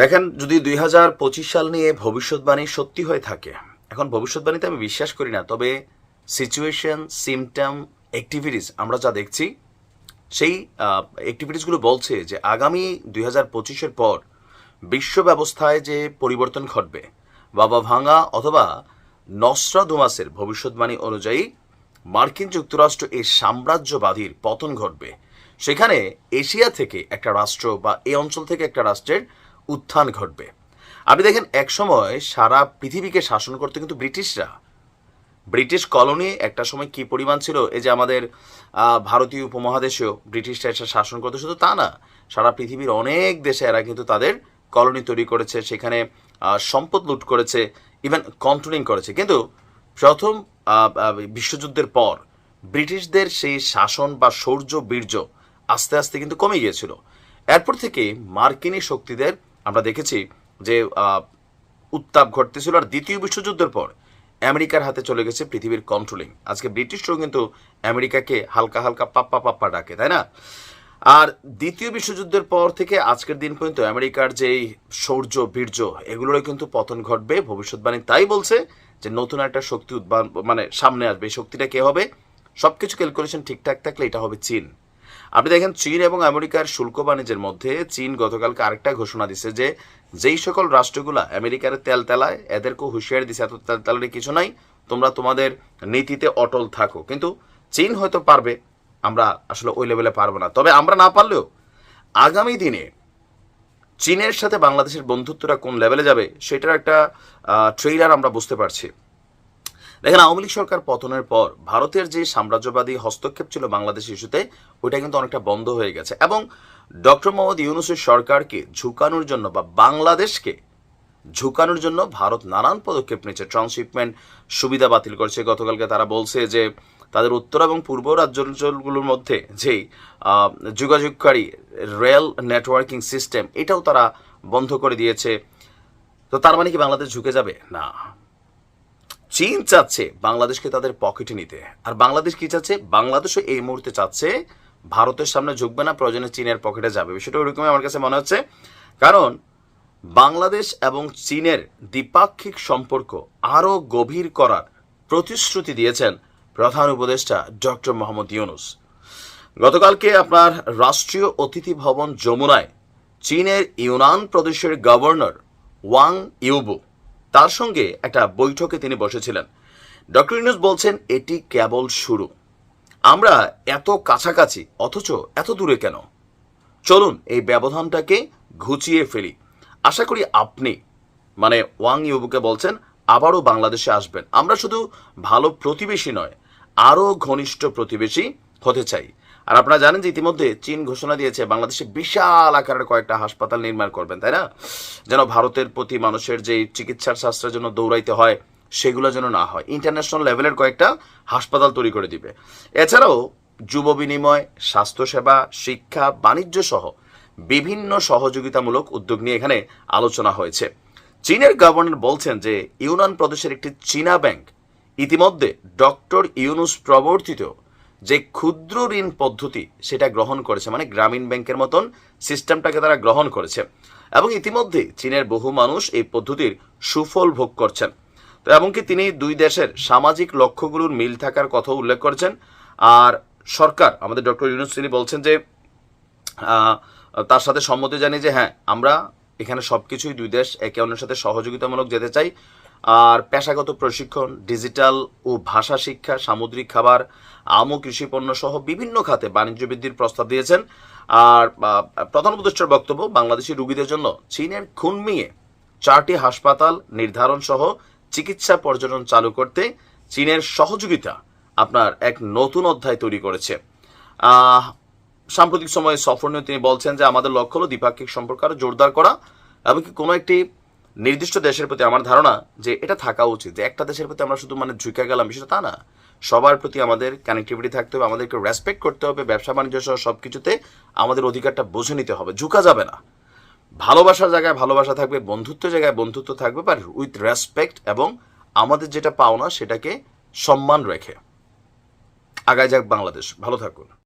দেখেন, যদি দুই সাল নিয়ে ভবিষ্যৎবাণী সত্যি হয়ে থাকে, এখন ভবিষ্যৎবাণীতে আমি বিশ্বাস করি না, তবে সিচুয়েশন সিমটম অ্যাক্টিভিটিস আমরা যা দেখছি, সেই অ্যাক্টিভিটিসগুলো বলছে যে আগামী দুই হাজার পঁচিশের পর বিশ্ব ব্যবস্থায় যে পরিবর্তন ঘটবে, বাবা ভাঙা অথবা নসরা দুমাসের ভবিষ্যৎবাণী অনুযায়ী মার্কিন যুক্তরাষ্ট্র এই সাম্রাজ্যবাদীর পতন ঘটবে। সেখানে এশিয়া থেকে একটা রাষ্ট্র বা এই অঞ্চল থেকে একটা রাষ্ট্রের উত্থান ঘটবে। আপনি দেখেন, একসময় সারা পৃথিবীকে শাসন করতে কিন্তু ব্রিটিশরা। ব্রিটিশ কলোনি একটা সময় কি পরিমাণ ছিল? এই যে আমাদের ভারতীয় উপমহাদেশেও ব্রিটিশরা এসে শাসন করতে, শুধু তা না, সারা পৃথিবীর অনেক দেশে এরা কিন্তু তাদের কলোনি তৈরি করেছে, সেখানে সম্পদ লুট করেছে ইভেন কন্ট্রোলিং করেছে। কিন্তু প্রথম বিশ্বযুদ্ধের পর ব্রিটিশদের সেই শাসন বা শৌর্য, বীর্য আস্তে আস্তে কিন্তু কমে গিয়েছিল। এরপর থেকে মার্কিনী শক্তিদের আমরা দেখেছি যে উত্তাপ ঘটতেছিল আর দ্বিতীয় বিশ্বযুদ্ধের পর আমেরিকার হাতে চলে গেছে পৃথিবীর কন্ট্রোলিং আজকে ব্রিটিশরাও কিন্তু আমেরিকাকে হালকা হালকা পাপ্পা পাপ্পা ডাকে, তাই না? আর দ্বিতীয় বিশ্বযুদ্ধের পর থেকে আজকের দিন পর্যন্ত আমেরিকার যেই শৌর্য বীর্য, এগুলোরও কিন্তু পতন ঘটবে। ভবিষ্যৎবাণী তাই বলছে যে, নতুন একটা শক্তি উদ্ভান মানে সামনে আসবে। এই শক্তিটা কে হবে? সবকিছু ক্যালকুলেশন ঠিকঠাক থাকলে এটা হবে চীন। আপনি দেখেন, চীন এবং আমেরিকার শুল্ক বাণিজ্যের মধ্যে চীন গতকালকে আরেকটা ঘোষণা দিছে যে, যেই সকল রাষ্ট্রগুলা আমেরিকার তেল তেলায় এদেরকেও হুঁশিয়ারি দিছে, এত তেল তেলারি কিছু নাই, তোমরা তোমাদের নীতিতে অটল থাকো। কিন্তু চীন হয়তো পারবে, আমরা আসলে ওই লেভেলে পারব না। তবে আমরা না পারলেও আগামী দিনে চীনের সাথে বাংলাদেশের বন্ধুত্বটা কোন লেভেলে যাবে, সেটার একটা ট্রেইলার আমরা বুঝতে পারছি। দেখেন, আওয়ামী লীগ সরকার পতনের পর ভারতের যে সাম্রাজ্যবাদী হস্তক্ষেপ ছিল বাংলাদেশ ইস্যুতে, ওইটা কিন্তু অনেকটা বন্ধ হয়ে গেছে। এবং ডক্টর মোহাম্মদ ইউনুসের সরকারকে ঝুঁকানোর জন্য বা বাংলাদেশকে ঝুঁকানোর জন্য ভারত নানান পদক্ষেপ নিচ্ছে ট্রান্সশিপমেন্ট সুবিধা বাতিল করছে। গতকালকে তারা বলছে যে, তাদের উত্তর এবং পূর্ব রাজ্যাঞ্চলগুলোর মধ্যে যেই যোগাযোগকারী রেল নেটওয়ার্কিং সিস্টেম, এটাও তারা বন্ধ করে দিয়েছে। তো তার মানে কি বাংলাদেশ ঝুঁকে যাবে? না। চীন চাচ্ছে বাংলাদেশকে তাদের পকেটে নিতে। আর বাংলাদেশ কি চাচ্ছে? বাংলাদেশও এই মুহূর্তে চাচ্ছে, ভারতের সামনে ঝুঁকবে না, প্রয়োজনে চীনের পকেটে যাবে। বিষয়টা ওইরকমই আমার কাছে মনে হচ্ছে। কারণ বাংলাদেশ এবং চীনের দ্বিপাক্ষিক সম্পর্ক আরও গভীর করার প্রতিশ্রুতি দিয়েছেন প্রধান উপদেষ্টা ডক্টর মোহাম্মদ ইউনুস। গতকালকে আপনার রাষ্ট্রীয় অতিথি ভবন যমুনায় চীনের ইউনান প্রদেশের গভর্নর ওয়াং ইউবু তার সঙ্গে একটা বৈঠকে তিনি বসেছিলেন। ডক্টর ইউনুস বলছেন, এটি কেবল শুরু। আমরা এত কাছাকাছি, অথচ এত দূরে কেন? চলুন, এই ব্যবধানটাকে ঘুচিয়ে ফেলি। আশা করি আপনি মানে ওয়াং ইউবুকে বলছেন, আবারও বাংলাদেশে আসবেন। আমরা শুধু ভালো প্রতিবেশী নয়, আরও ঘনিষ্ঠ প্রতিবেশী হতে চাই। আর আপনারা জানেন যে ইতিমধ্যে চীন ঘোষণা দিয়েছে বাংলাদেশে বিশাল আকারের কয়েকটা হাসপাতাল নির্মাণ করবেন, তাই না? যেন ভারতের প্রতি মানুষের যে চিকিৎসার শাস্ত্রের জন্য দৌড়াইতে হয়, সেগুলো যেন না হয়। ইন্টারন্যাশনাল লেভেলের কয়েকটা হাসপাতাল তৈরি করে দিবে। এছাড়াও যুব বিনিময়, স্বাস্থ্যসেবা, শিক্ষা, বাণিজ্য সহ বিভিন্ন সহযোগিতামূলক উদ্যোগ নিয়ে এখানে আলোচনা হয়েছে। চীনের গভর্নর বলছেন যে, ইউনান প্রদেশের একটি চীনা ব্যাংক ইতিমধ্যে ডক্টর ইউনুস প্রবর্তিত যে ক্ষুদ্র ঋণ পদ্ধতি সেটা গ্রহণ করেছে মানে গ্রামীণ ব্যাংকের মতন সিস্টেমটাকে তারা গ্রহণ করেছে। এবং ইতিমধ্যে চীনের বহু মানুষ এই পদ্ধতির সুফল ভোগ করছেন। তো এমনকি তিনি দুই দেশের সামাজিক লক্ষ্যগুলোর মিল থাকার কথাও উল্লেখ করেছেন। আর সরকার, আমাদের ডক্টর ইউনুস, তিনি বলছেন যে তার সাথে সম্মতি জানি যে হ্যাঁ আমরা এখানে সব কিছুই দুই দেশ একে অন্যের সাথে সহযোগিতামূলক যেতে চাই। আর পেশাগত প্রশিক্ষণ, ডিজিটাল ও ভাষা শিক্ষা, সামুদ্রিক খাবার, আম ও কৃষি পণ্য সহ বিভিন্ন খাতে বাণিজ্য বৃদ্ধির প্রস্তাব দিয়েছেন। আর প্রধান উপদেষ্টার বক্তব্য, বাংলাদেশি রোগীদের জন্য চীনের খুনমিয়ে চারটি হাসপাতাল নির্ধারণ সহ চিকিৎসা পর্যটন চালু করতে চীনের সহযোগিতা আপনার এক নতুন অধ্যায় তৈরি করেছে। সাম্প্রতিক সময়ে সফর নিয়ে তিনি বলছেন যে, আমাদের লক্ষ্য হলো দ্বিপাক্ষিক সম্পর্ক আরও জোরদার করা এমনকি কোনো একটি নির্দিষ্ট দেশের প্রতি আমার ধারণা যে এটা থাকা উচিত, যে একটা দেশের প্রতি আমরা শুধু মানে ঝুঁকে গেলাম, বিষয়টা তা না। সবার প্রতি আমাদের কানেক্টিভিটি থাকতে হবে, আমাদেরকে রেসপেক্ট করতে হবে, ব্যবসা বাণিজ্য সহ সব কিছুতে আমাদের অধিকারটা বুঝে নিতে হবে, ঝুঁকা যাবে না। ভালোবাসার জায়গায় ভালোবাসা থাকবে বন্ধুত্বের জায়গায় বন্ধুত্ব থাকবে বাট উইথ রেসপেক্ট এবং আমাদের যেটা পাওনা সেটাকে সম্মান রেখে। আগায় যাক বাংলাদেশ, ভালো থাকুন।